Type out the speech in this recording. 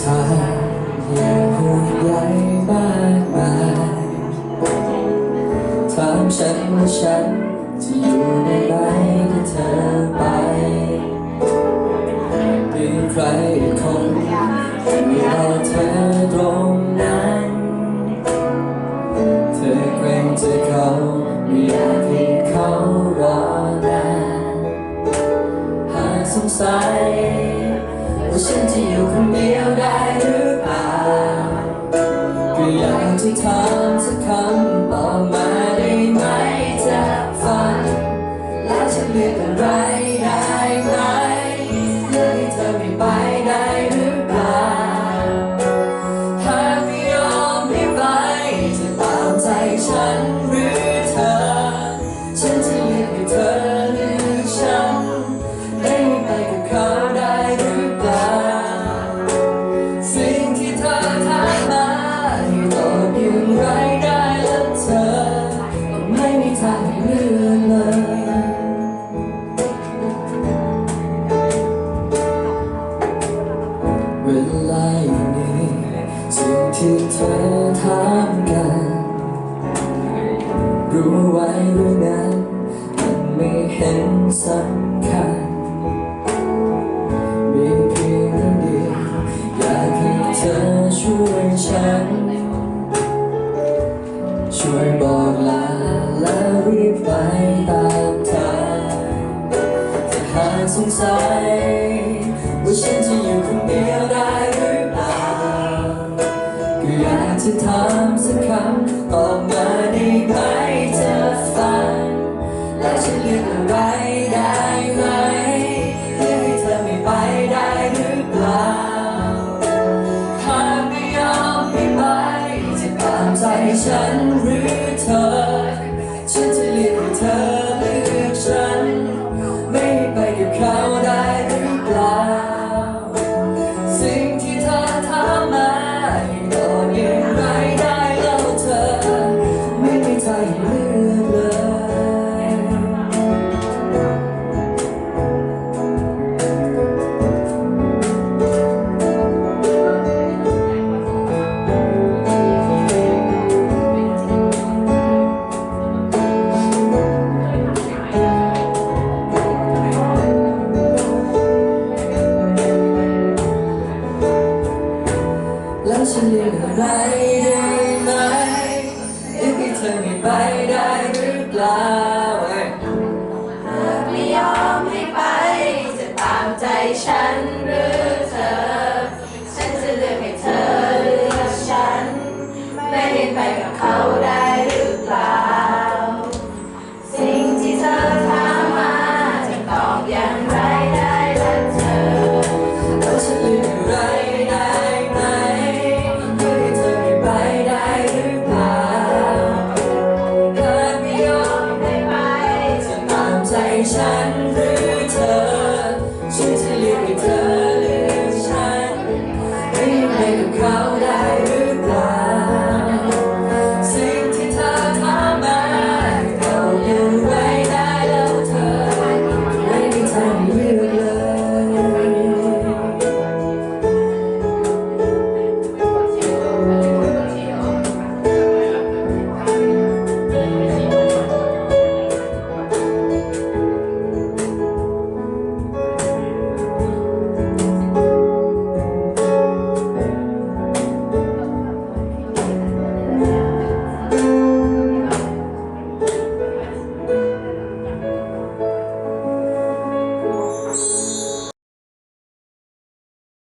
ทาอยังห่วงใยมากมายถามฉันว่าฉันจะอยู่ในไหนถ้าเธอไปเป็นใครคนที่รอเธอตรงนั้นเธอเกรงใจเขาไม่อยากให้เขารอนานหากสงสัย ว่าฉันจะอยู่คนเดียวได้หรือเปล่าก็อยากจะถามสักคำ เวลาอย่างนี้สิ่งที่เธอถามกัน รู้ไว้ด้วยนั้นมันไม่เห็นสำคัญมีเพียงเดียวอยากให้เธอช่วยฉัน ช่วยบอกลาและรีบไปตามทางถ้าหากสงสัย อยากจะถามสักคำตอบมาได้ไหมจะฟัง และฉันเลือกอะไรได้ไหมเลือกให้เธอไม่ไปได้หรือเปล่าหากไม่ยอมให้ไปจะตามใจฉันหรือเธอ ฉันเลือกอะไรได้ไหมเลือกให้เธอไม่ไปได้หรือเปล่า day.